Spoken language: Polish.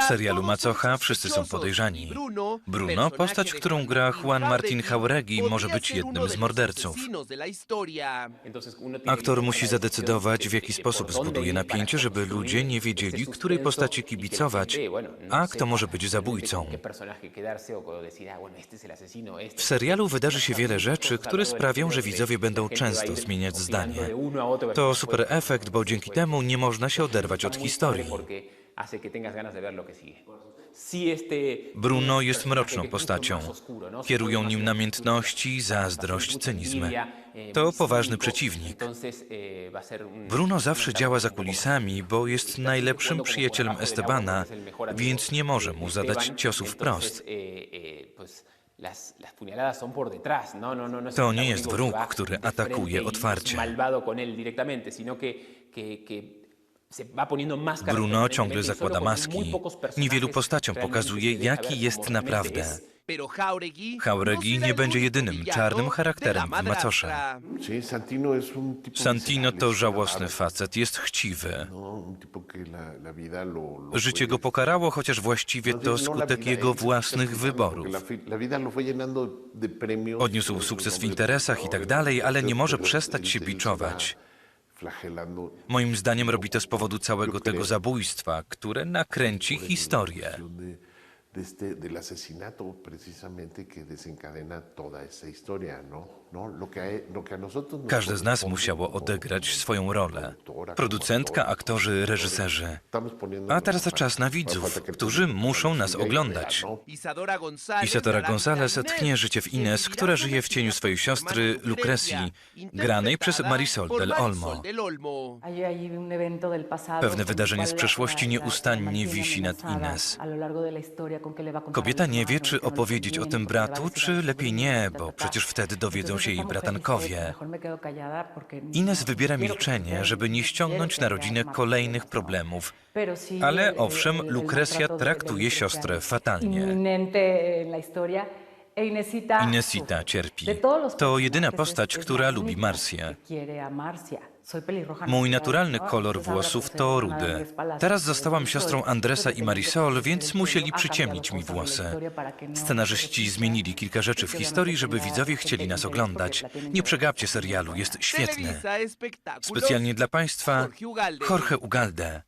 W serialu Macocha wszyscy są podejrzani. Bruno, postać, którą gra Juan Martin Jauregui, może być jednym z morderców. Aktor musi zadecydować, w jaki sposób zbuduje napięcie, żeby ludzie nie wiedzieli, której postaci kibicować, a kto może być zabójcą. W serialu wydarzy się wiele rzeczy, które sprawią, że widzowie będą często zmieniać zdanie. To super efekt, bo dzięki temu nie można się oderwać od historii. Bruno jest mroczną postacią. Kierują nim namiętności, zazdrość, cynizm. To poważny przeciwnik. Bruno zawsze działa za kulisami, bo jest najlepszym przyjacielem Estebana, więc nie może mu zadać ciosów wprost. To nie jest wróg, który atakuje otwarcie. Bruno ciągle zakłada maski. Niewielu postaciom pokazuje, jaki jest naprawdę. Jauregui nie będzie jedynym czarnym charakterem w Macosze. Santino to żałosny facet, jest chciwy. Życie go pokarało, chociaż właściwie to skutek jego własnych wyborów. Odniósł sukces w interesach i tak dalej, ale nie może przestać się biczować. Moim zdaniem robi to z powodu całego tego zabójstwa, które nakręci historię. del asesinato precisamente que desencadena toda esa historia, ¿no? ¿No? Każde z nas musiało odegrać swoją rolę. Producentka, aktorzy, reżyserzy. A teraz czas na widzów, którzy muszą nas idea, oglądać. ¿no? Isadora González tchnie życie w Ines, która żyje w cieniu swojej siostry Lucrecji, granej przez Marisol del Olmo. Pewne wydarzenie z przeszłości nieustannie wisi nad Ines. Kobieta nie wie, czy opowiedzieć o tym bratu, czy lepiej nie, bo przecież wtedy dowiedzą się jej bratankowie. Ines wybiera milczenie, żeby nie ściągnąć na rodzinę kolejnych problemów. Ale owszem, Lucrecja traktuje siostrę fatalnie. Inesita cierpi. To jedyna postać, która lubi Marsję. Mój naturalny kolor włosów to rudy. Teraz zostałam siostrą Andresa i Marisol, więc musieli przyciemnić mi włosy. Scenarzyści zmienili kilka rzeczy w historii, żeby widzowie chcieli nas oglądać. Nie przegapcie serialu, jest świetny. Specjalnie dla Państwa Jorge Ugalde.